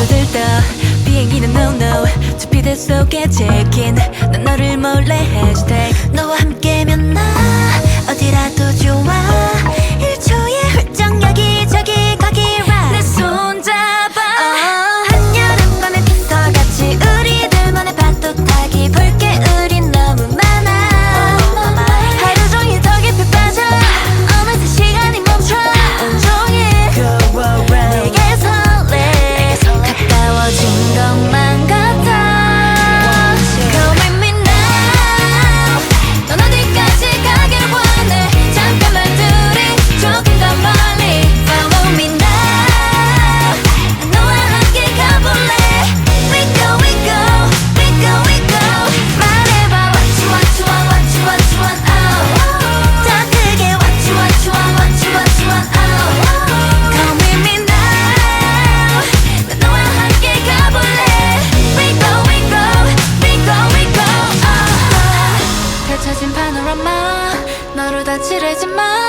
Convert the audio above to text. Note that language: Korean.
빠져들다 비행기는 no no. 칠해진 파노라마 너를 다 칠해진 마.